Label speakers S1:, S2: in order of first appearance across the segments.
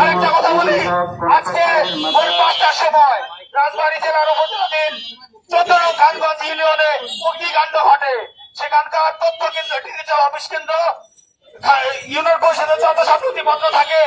S1: আরেকটা কথা বলি, আজকে ভোর পাঁচটার সময় রাজবাড়ী জেলার উপজেলাধীন চোদ্দ খানগঞ্জ ইউনিয়নে অগ্নিকাণ্ড ঘটে। সেখানকার তথ্য কেন্দ্র ডিজিটাল অফিস কেন্দ্র ইউনিয়ন পরিষদের যত স্বাস্থ্য থাকে।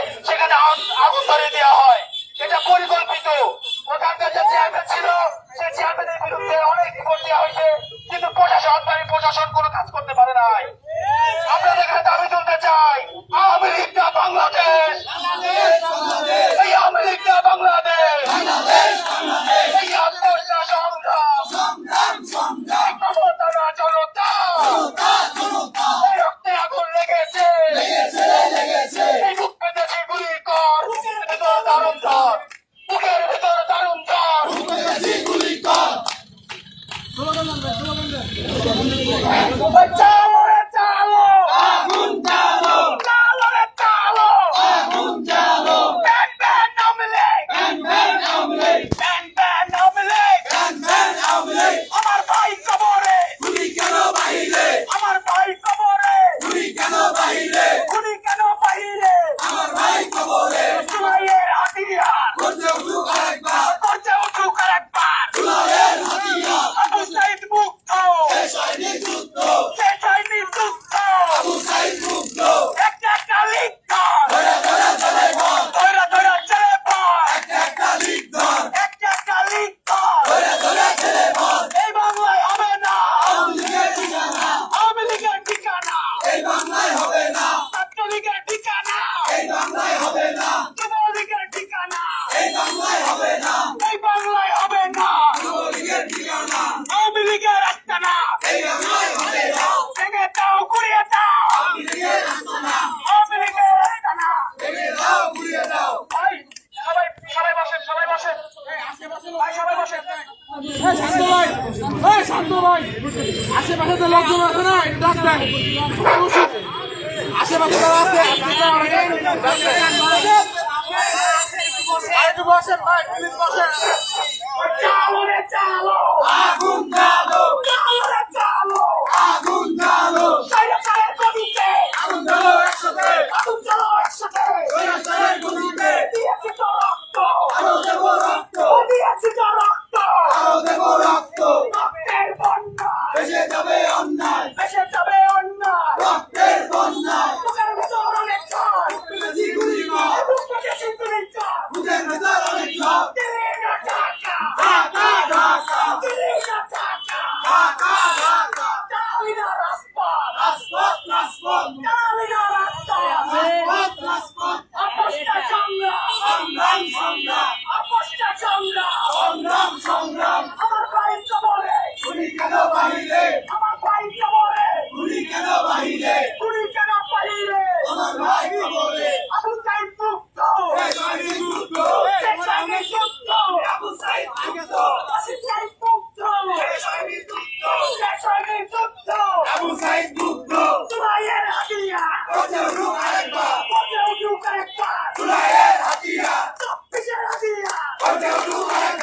S2: আশেপাশে লোকজন আছে না ডাক্তার আশেপাশে যারা আছে আশেপাশে বসেন বসেন।
S1: Deus
S2: do leque.